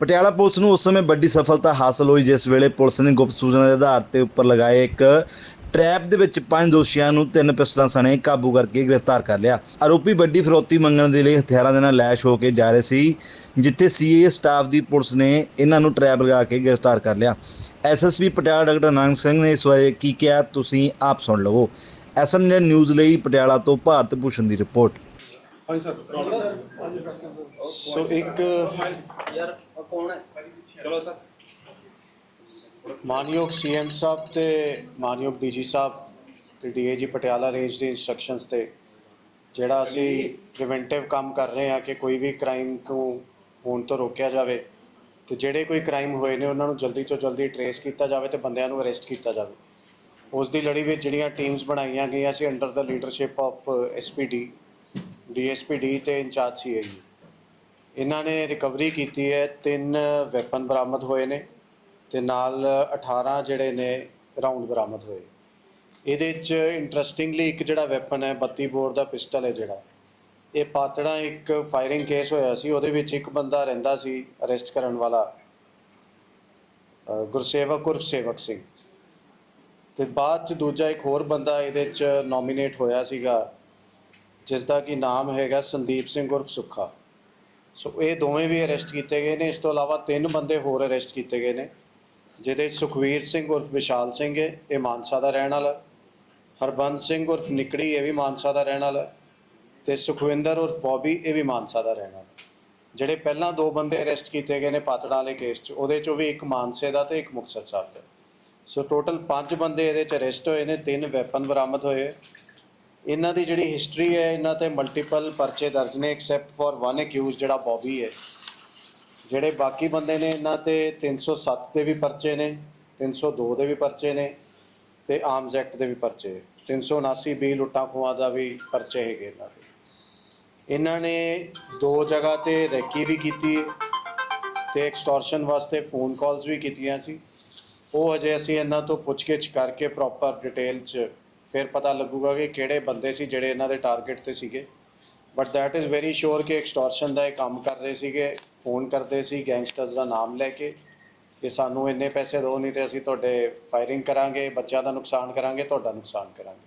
Patiala police ਨੂੰ ਉਸ ਸਮੇਂ ਵੱਡੀ ਸਫਲਤਾ ਹਾਸਲ ਹੋਈ, ਜਿਸ ਵੇਲੇ ਪੁਲਿਸ ਨੇ ਗੁਪਤ ਸੂਚਨਾ ਦੇ ਆਧਾਰ ਤੇ ਉੱਪਰ ਲਗਾਏ ਇੱਕ ਟਰੈਪ ਦੇ ਵਿੱਚ ਪੰਜ ਦੋਸ਼ੀਆਂ ਨੂੰ ਤਿੰਨ ਪਿਸਟਲਾਂ ਸਣੇ ਕਾਬੂ ਕਰਕੇ ਗ੍ਰਿਫਤਾਰ ਕਰ ਲਿਆ। ਆਰੋਪੀ ਵੱਡੀ ਫਿਰੌਤੀ ਮੰਗਣ ਦੇ ਲਈ ਹਥਿਆਰਾਂ ਦੇ ਨਾਲ ਲੈਸ਼ ਹੋ ਕੇ ਜਾ ਰਹੇ ਸੀ, ਜਿੱਥੇ ਸੀਏ ਸਟਾਫ ਦੀ ਪੁਲਿਸ ਨੇ ਇਹਨਾਂ ਨੂੰ ਟਰੈਪ ਲਗਾ ਕੇ ਗ੍ਰਿਫਤਾਰ ਕਰ ਲਿਆ। ਐਸਐਸਪੀ ਪਟਿਆਲਾ ਡਾਕਟਰ ਨਾਨਕ ਸਿੰਘ ਨੇ ਇਸ ਬਾਰੇ ਕੀ ਕਿਹਾ, ਤੁਸੀਂ ਆਪ ਸੁਣ ਲਵੋ। ਐਸਐਮਜੀ ਨਿਊਜ਼ ਲਈ ਪਟਿਆਲਾ ਤੋਂ ਭਾਰਤ ਭੂਸ਼ਣ ਦੀ ਰਿਪੋਰਟ। ਹਾਂਜੀ ਸਰ ਸੋ ਇੱਕ ਯਾਰ ਕੌਣ ਹੈ? ਚਲੋ ਸਰ। ਮਾਨਯੋਗ ਸੀਐਮ ਸਾਹਿਬ ਤੇ ਮਾਨਯੋਗ ਡੀਜੀ ਸਾਹਿਬ ਤੇ ਡੀਏਜੀ ਪਟਿਆਲਾ ਰੇਂਜ ਦੇ ਇਨਸਟਰਕਸ਼ਨਸ ਤੇ ਜਿਹੜਾ ਅਸੀਂ ਪ੍ਰੀਵੈਂਟਿਵ ਕੰਮ ਕਰ ਰਹੇ ਹਾਂ ਕਿ ਕੋਈ ਵੀ ਕ੍ਰਾਈਮ ਨੂੰ ਹੋਣ ਤੋਂ ਰੋਕਿਆ ਜਾਵੇ ਤੇ ਜਿਹੜੇ ਕੋਈ ਕ੍ਰਾਈਮ ਹੋਏ ਨੇ ਉਹਨਾਂ ਨੂੰ ਜਲਦੀ ਤੋਂ ਜਲਦੀ ਟਰੇਸ ਕੀਤਾ ਜਾਵੇ ਤੇ ਬੰਦਿਆਂ ਨੂੰ ਅਰੈਸਟ ਕੀਤਾ ਜਾਵੇ। ਉਸ ਦੀ ਲੜੀ ਵਿੱਚ ਜਿਹੜੀਆਂ ਟੀਮਸ ਬਣਾਈਆਂ ਗਈਆਂ ਸੀ ਅੰਡਰ ਦਾ ਲੀਡਰਸ਼ਿਪ ਆਫ ਐਸਪੀਡੀ ਡੀਐਸਪੀਡੀ ਤੇ ਇੰਚਾਰਜ ਸੀਆਈ ਇਹਨਾਂ ਨੇ ਰਿਕਵਰੀ ਕੀਤੀ ਹੈ, ਤਿੰਨ ਵੈਪਨ ਬਰਾਮਦ ਹੋਏ ਨੇ ਤੇ ਨਾਲ 18 ਜਿਹੜੇ ਨੇ ਰਾਉਂਡ ਬਰਾਮਦ ਹੋਏ। ਇਹਦੇ ਚ ਇੰਟਰਸਟਿੰਗਲੀ ਇੱਕ ਜਿਹੜਾ ਵੈਪਨ ਹੈ 32 ਬੋਰ ਦਾ ਪਿਸਟਲ ਹੈ ਜਿਹੜਾ। ਇਹ ਪਾਤੜਾ ਇੱਕ ਫਾਇਰਿੰਗ ਕੇਸ ਹੋਇਆ ਸੀ, ਉਹਦੇ ਵਿੱਚ ਇੱਕ ਬੰਦਾ ਰਹਿੰਦਾ ਸੀ ਅਰੈਸਟ ਕਰਨ ਵਾਲਾ ਗੁਰਸੇਵਕ ਉਰਫ ਸੇਵਕ ਸਿੰਘ। ਤੇ ਬਾਅਦ ਚ ਦੂਜਾ ਇੱਕ ਹੋਰ ਬੰਦਾ ਇਹਦੇ ਚ ਨੋਮੀਨੇਟ ਹੋਇਆ ਸੀਗਾ ਜਿਸ ਦਾ ਕੀ ਨਾਮ ਹੈਗਾ ਸੰਦੀਪ ਸਿੰਘ ਉਰਫ ਸੁੱਖਾ। ਸੋ ਇਹ ਦੋਵੇਂ ਵੀ ਅਰੈਸਟ ਕੀਤੇ ਗਏ ਨੇ। ਇਸ ਤੋਂ ਇਲਾਵਾ ਤਿੰਨ ਬੰਦੇ ਹੋਰ ਅਰੈਸਟ ਕੀਤੇ ਗਏ ਨੇ, ਜਿਹਦੇ 'ਚ ਸੁਖਵੀਰ ਸਿੰਘ ਉਰਫ ਵਿਸ਼ਾਲ ਸਿੰਘ ਹੈ, ਇਹ ਮਾਨਸਾ ਦਾ ਰਹਿਣ ਵਾਲਾ। ਹਰਬੰਸ ਸਿੰਘ ਉਰਫ ਨਿਕੜੀ, ਇਹ ਵੀ ਮਾਨਸਾ ਦਾ ਰਹਿਣ ਵਾਲਾ। ਤੇ ਸੁਖਵਿੰਦਰ ਉਰਫ ਬੌਬੀ, ਇਹ ਵੀ ਮਾਨਸਾ ਦਾ ਰਹਿਣ ਵਾਲਾ। ਜਿਹੜੇ ਪਹਿਲਾਂ ਦੋ ਬੰਦੇ ਅਰੈਸਟ ਕੀਤੇ ਗਏ ਨੇ ਪਾਤੜਾ ਵਾਲੇ ਕੇਸ 'ਚ, ਉਹਦੇ 'ਚੋਂ ਵੀ ਇੱਕ ਮਾਨਸੇ ਦਾ ਤੇ ਇੱਕ ਮੁਕਤਸਰ ਸਾਹਿਬ ਦਾ। ਸੋ ਟੋਟਲ 5 ਬੰਦੇ ਇਹਦੇ 'ਚ ਅਰੈਸਟ ਹੋਏ ਨੇ, ਤਿੰਨ ਵੈਪਨ ਬਰਾਮਦ ਹੋਏ। ਇਹਨਾਂ ਦੀ ਜਿਹੜੀ ਹਿਸਟਰੀ ਹੈ, ਇਹਨਾਂ ਤੇ ਮਲਟੀਪਲ ਪਰਚੇ ਦਰਜ ਨੇ ਐਕਸੈਪਟ ਫॉर ਵਨ ਅਕਿਊਜ਼ ਜਿਹੜਾ ਬੌਬੀ ਹੈ। ਜਿਹੜੇ ਬਾਕੀ ਬੰਦੇ ਨੇ, ਇਹਨਾਂ ਤੇ 307 ਦੇ ਵੀ ਪਰਚੇ ਨੇ 302 ਦੇ ਵੀ ਪਰਚੇ ਨੇ ਤੇ ਆਰਮਸ ਐਕਟ ਦੇ ਵੀ ਪਰਚੇ। 379 ਬੀ ਲੁੱਟਾਂ ਖੋਹਾਂ ਦਾ ਵੀ ਪਰਚੇ ਹੈਗੇ ਇਹਨਾਂ ਦੇ। ਇਹਨਾਂ ਨੇ ਦੋ ਜਗ੍ਹਾ ਤੇ ਰੈਕੀ ਵੀ ਕੀਤੀ ਹੈ ਤੇ ਐਕਸਟੋਰਸ਼ਨ ਵਾਸਤੇ ਫੋਨ ਕਾਲਸ ਵੀ ਕੀਤੀਆਂ ਸੀ। ਉਹ ਅਜੇ ਅਸੀਂ ਇਹਨਾਂ ਤੋਂ ਪੁੱਛਗਿੱਛ ਕਰਕੇ ਪ੍ਰੋਪਰ ਡਿਟੇਲ 'ਚ ਫਿਰ ਪਤਾ ਲੱਗੂਗਾ ਕਿ ਕਿਹੜੇ ਬੰਦੇ ਸੀ ਜਿਹੜੇ ਇਹਨਾਂ ਦੇ ਟਾਰਗੇਟ ਤੇ ਸੀਗੇ। But that is very sure ਕਿ ਐਕਸਟੋਰਸ਼ਨ ਦਾ ਇਹ ਕੰਮ ਕਰ ਰਹੇ ਸੀਗੇ ਫੋਨ ਕਰਦੇ ਸੀ ਗੈਂਗਸਟਰਸ ਦਾ ਨਾਮ ਲੈ ਕੇ ਕਿ ਸਾਨੂੰ ਇੰਨੇ ਪੈਸੇ ਦਿਓ, ਨਹੀਂ ਤੇ ਅਸੀਂ ਤੁਹਾਡੇ ਫਾਇਰਿੰਗ ਕਰਾਂਗੇ, ਬੱਚਿਆਂ ਦਾ ਨੁਕਸਾਨ ਕਰਾਂਗੇ, ਤੁਹਾਡਾ ਨੁਕਸਾਨ ਕਰਾਂਗੇ।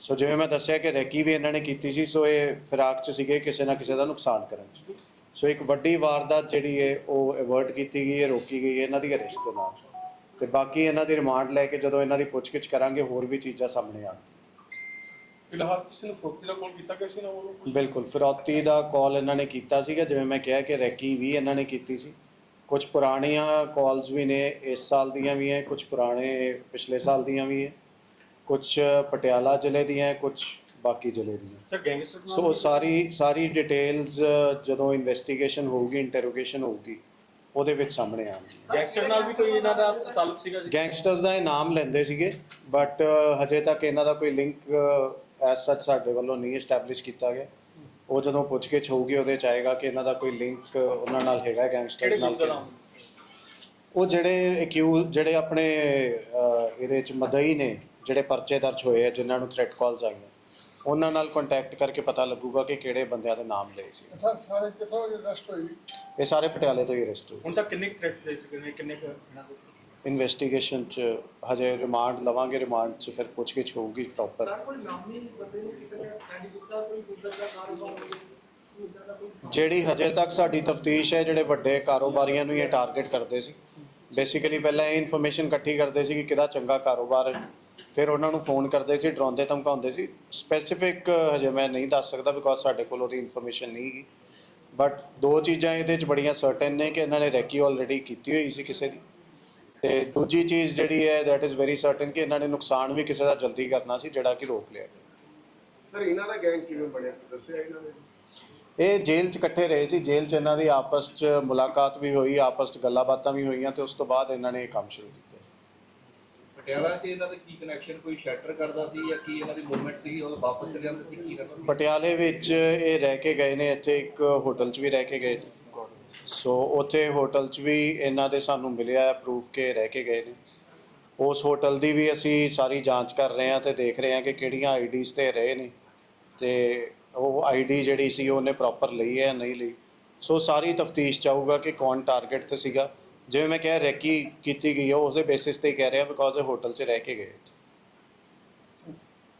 ਸੋ ਜਿਵੇਂ ਮੈਂ ਦੱਸਿਆ ਕਿ ਰੈਕੀ ਵੀ ਇਹਨਾਂ ਨੇ ਕੀਤੀ ਸੀ ਸੋ ਇਹ ਫਿਰਾਕ 'ਚ ਸੀਗੇ, ਕਿਸੇ ਨਾ ਕਿਸੇ ਦਾ ਨੁਕਸਾਨ ਕਰਨ 'ਚ। ਸੋ ਇੱਕ ਵੱਡੀ ਵਾਰਦਾਤ ਜਿਹੜੀ ਹੈ ਉਹ ਅਵਰਟ ਕੀਤੀ ਗਈ ਹੈ ਰੋਕੀ ਗਈ ਹੈ ਇਹਨਾਂ ਦੀ ਅਰੈਸਟ ਦੇ ਨਾਲ। ਤੇ ਬਾਕੀ ਇਹਨਾਂ ਦੀ ਰਿਮਾਂਡ ਲੈ ਕੇ ਜਦੋਂ ਇਹਨਾਂ ਦੀ ਪੁੱਛਗਿੱਛ ਕਰਾਂਗੇ ਹੋਰ ਵੀ ਚੀਜ਼ਾਂ ਸਾਹਮਣੇ ਆਉਣ। ਫਿਲਹਾਲ ਕਿਸੇ ਨੂੰ ਫਰੋਤੀ ਦਾ ਕਾਲ ਕੀਤਾ ਕਿਸੇ ਨੇ ਉਹਨੂੰ ਬਿਲਕੁਲ ਫਿਰੌਤੀ ਦਾ ਕਾਲ ਇਹਨਾਂ ਨੇ ਕੀਤਾ ਸੀਗਾ ਜਿਵੇਂ ਮੈਂ ਕਿਹਾ ਕਿ ਰੈਕੀ ਵੀ ਇਹਨਾਂ ਨੇ ਕੀਤੀ ਸੀ। ਕੁਝ ਪੁਰਾਣੀਆਂ ਕਾਲਸ ਵੀ ਨੇ ਇਸ ਸਾਲ ਦੀਆਂ ਵੀ ਹੈ ਕੁਝ ਪੁਰਾਣੇ ਪਿਛਲੇ ਸਾਲ ਦੀਆਂ ਵੀ ਹੈ। ਕੁਝ ਪਟਿਆਲਾ ਜ਼ਿਲ੍ਹੇ ਦੀਆਂ ਕੁਝ ਬਾਕੀ ਜ਼ਿਲ੍ਹੇ ਦੀਆਂ ਸਰ ਗੈਂਗਸਟਰ ਸੋ ਸਾਰੀ ਸਾਰੀ ਡਿਟੇਲਸ ਜਦੋਂ ਇਨਵੈਸਟੀਗੇਸ਼ਨ ਹੋਊਗੀ ਇੰਟਰੋਗੇਸ਼ਨ ਹੋਊਗੀ ਉਹਦੇ ਵਿੱਚ ਸਾਹਮਣੇ ਆਉਣਗੀ ਗੈਂਗਸਟਰ ਨਾਲ ਵੀ ਕੋਈ ਇਹਨਾਂ ਦਾ ਤਾਲੁਕ ਸੀਗਾ ਜੀ? ਗੈਂਗਸਟਰਸ ਦਾ ਇਹ ਨਾਮ ਲੈਂਦੇ ਸੀਗੇ ਬਟ ਹਜੇ ਤੱਕ ਇਹਨਾਂ ਦਾ ਕੋਈ ਲਿੰਕ ਐਸ ਸੱਚ ਸਾਡੇ ਵੱਲੋਂ ਨਹੀਂ ਐਸਟੈਬਲਿਸ਼ ਕੀਤਾ ਗਿਆ। ਉਹ ਜਦੋਂ ਪੁੱਛਗਿੱਛ ਹੋਊਗੀ ਉਹਦੇ ਚ ਆਏਗਾ ਕਿ ਇਹਨਾਂ ਦਾ ਕੋਈ ਲਿੰਕ ਉਹਨਾਂ ਨਾਲ ਹੈਗਾ ਕਿਹੜੇ ਗੈਂਗਸਟਰਸ ਨਾਲ ਕਿ ਉਹ ਜਿਹੜੇ ਅਕਿਊਜ਼ ਜਿਹੜੇ ਆਪਣੇ ਇਹਦੇ ਚ ਮਦਈ ਨੇ ਜਿਹੜੇ ਪਰਚੇ ਦਰਜ ਹੋਏ ਆ ਜਿਨ੍ਹਾਂ ਨੂੰ ਥ੍ਰੈਟ ਕਾਲਸ ਆਈਆਂ। ਉਹਨਾਂ ਨਾਲ ਕੰਟੈਕਟ ਕਰਕੇ ਪਤਾ ਲੱਗੂਗਾ ਕਿ ਕਿਹੜੇ ਬੰਦਿਆਂ ਦੇ ਨਾਮ ਲਏ ਸੀ। ਸਰ ਸਾਰੇ ਕਿੱਥੋਂ ਅਰੈਸਟ ਹੋਏ ਜੀ? ਇਹ ਸਾਰੇ ਪਟਿਆਲੇ ਤੋਂ ਹੀ ਅਰੈਸਟ ਹੋਏ। ਹੁਣ ਤੱਕ ਕਿੰਨੇ ਥ੍ਰੈਟ ਫੇਸ ਕਿੰਨੇ ਕਿੰਨੇ ਇਨਵੈਸਟੀਗੇਸ਼ਨ ਚ ਹਜੇ ਰਿਮਾਂਡ ਲਵਾਂਗੇ ਰਿਮਾਂਡ ਚ ਫਿਰ ਪੁੱਛਗਿੱਛ ਹੋਊਗੀ ਪ੍ਰੋਪਰ ਕੋਈ ਨਾਮੀ ਬੰਦੇ ਨੂੰ ਕਿਸੇ ਕੋਈ ਦਾ ਕਾਰੋਬਾਰ ਜਿਹੜੀ ਹਜੇ ਤੱਕ ਸਾਡੀ ਤਫਤੀਸ਼ ਹੈ ਜਿਹੜੇ ਵੱਡੇ ਕਾਰੋਬਾਰੀਆਂ ਨੂੰ ਹੀ ਇਹ ਟਾਰਗੇਟ ਕਰਦੇ ਸੀ। ਬੇਸਿਕਲੀ ਪਹਿਲਾਂ ਇਹ ਇਨਫੋਰਮੇਸ਼ਨ ਇਕੱਠੀ ਕਰਦੇ ਸੀ ਕਿ ਕਿਹਦਾ ਚੰਗਾ ਕਾਰੋਬਾਰ ਹੈ। ਫਿਰ ਉਹਨਾਂ ਨੂੰ ਫੋਨ ਕਰਦੇ ਸੀ ਡਰਾਉਂਦੇ ਧਮਕਾਉਂਦੇ ਸੀ। ਸਪੈਸੀਫਿਕ ਹਜੇ ਮੈਂ ਨਹੀਂ ਦੱਸ ਸਕਦਾ ਬਿਕੋਜ਼ ਸਾਡੇ ਕੋਲ ਉਹਦੀ ਇਨਫੋਰਮੇਸ਼ਨ ਨਹੀਂ ਹੈਗੀ। ਬਟ ਦੋ ਚੀਜ਼ਾਂ ਇਹਦੇ 'ਚ ਬੜੀਆਂ ਸਰਟਨ ਨੇ ਕਿ ਇਹਨਾਂ ਨੇ ਰੈਕੀ ਆਲਰੇਡੀ ਕੀਤੀ ਹੋਈ ਸੀ ਕਿਸੇ ਦੀ। ਤੇ ਦੂਜੀ ਚੀਜ਼ ਜਿਹੜੀ ਹੈ that ਇਜ਼ ਵੈਰੀ ਸਰਟਨ ਕਿ ਇਹਨਾਂ ਨੇ ਨੁਕਸਾਨ ਵੀ ਕਿਸੇ ਦਾ ਜਲਦੀ ਕਰਨਾ ਸੀ ਜਿਹੜਾ ਕਿ ਰੋਕ ਲਿਆ। ਗਿਆ ਸਰ ਇਹਨਾਂ ਦਾ ਗੈਂਗ ਕਿਵੇਂ ਬਣਿਆ? ਦੱਸਿਆ ਇਹਨਾਂ ਨੇ? ਇਹ ਜੇਲ੍ਹ 'ਚ ਇਕੱਠੇ ਰਹੇ ਸੀ। ਜੇਲ੍ਹ 'ਚ ਇਹਨਾਂ ਦੀ ਆਪਸ 'ਚ ਮੁਲਾਕਾਤ ਵੀ ਹੋਈ ਆਪਸ 'ਚ ਗੱਲਾਂ ਬਾਤਾਂ ਵੀ ਹੋਈਆਂ ਤੇ ਉਸ ਤੋਂ ਬਾਅਦ ਇਹਨਾਂ ਨੇ ਇਹ ਕੰਮ ਸ਼ੁਰੂ ਕੀਤਾ। ਪਟਿਆਲਾ 'ਚ ਇਹਨਾਂ ਦਾ ਕੀ ਕਨੈਕਸ਼ਨ ਕੋਈ ਸ਼ੈਟਰ ਕਰਦਾ ਸੀ ਜਾਂ ਕੀ ਇਹਨਾਂ ਦੀ ਮੂਵਮੈਂਟ ਸੀ ਉਹ ਵਾਪਸ ਚਲੇ ਜਾਂਦੇ ਸੀ, ਕੀ ਕਰਦਾ ਪਟਿਆਲੇ ਵਿੱਚ ਇਹ ਰਹਿ ਕੇ ਗਏ ਨੇ, ਇੱਥੇ ਇੱਕ ਹੋਟਲ 'ਚ ਵੀ ਰਹਿ ਕੇ ਗਏ ਨੇ। ਸੋ ਉੱਥੇ ਹੋਟਲ 'ਚ ਵੀ ਇਹਨਾਂ ਦੇ ਸਾਨੂੰ ਮਿਲਿਆ ਪ੍ਰੂਫ ਕੇ ਰਹਿ ਕੇ ਗਏ ਨੇ। ਉਸ ਹੋਟਲ ਦੀ ਵੀ ਅਸੀਂ ਸਾਰੀ ਜਾਂਚ ਕਰ ਰਹੇ ਹਾਂ ਤੇ ਦੇਖ ਰਹੇ ਹਾਂ ਕਿ ਕਿਹੜੀਆਂ ਆਈਡੀਜ਼ ਤੇ ਰਹੇ ਨੇ। ਤੇ ਉਹ ਆਈਡੀ ਜਿਹੜੀ ਸੀ, ਉਹਨੇ ਪ੍ਰੋਪਰ ਲਈ ਹੈ ਨਹੀਂ ਲਈ। ਸੋ ਸਾਰੀ ਤਫਤੀਸ਼ ਚਾਹੂਗਾ ਕਿ ਕੌਣ ਟਾਰਗੇਟ ਤੇ ਸੀਗਾ। ਜਿਵੇਂ ਮੈਂ ਕਿਹਾ ਰੈਕੀ ਕੀਤੀ ਗਈ ਹੈ ਉਸਦੇ ਬੇਸਿਸ ਤੇ ਹੀ ਕਹਿ ਰਿਹਾ ਬਿਕੋਜ਼ ਇਹ ਹੋਟਲ 'ਚ ਰਹਿ ਕੇ ਗਏ